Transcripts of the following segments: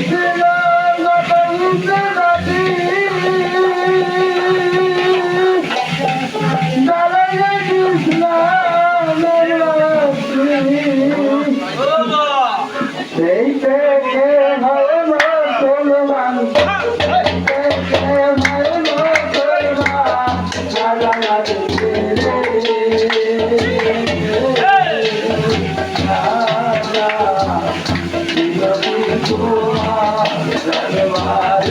Yeah. তোমার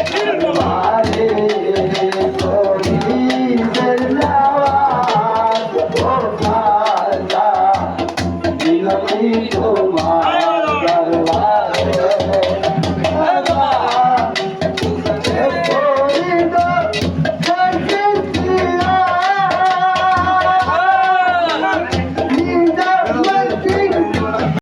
তোমার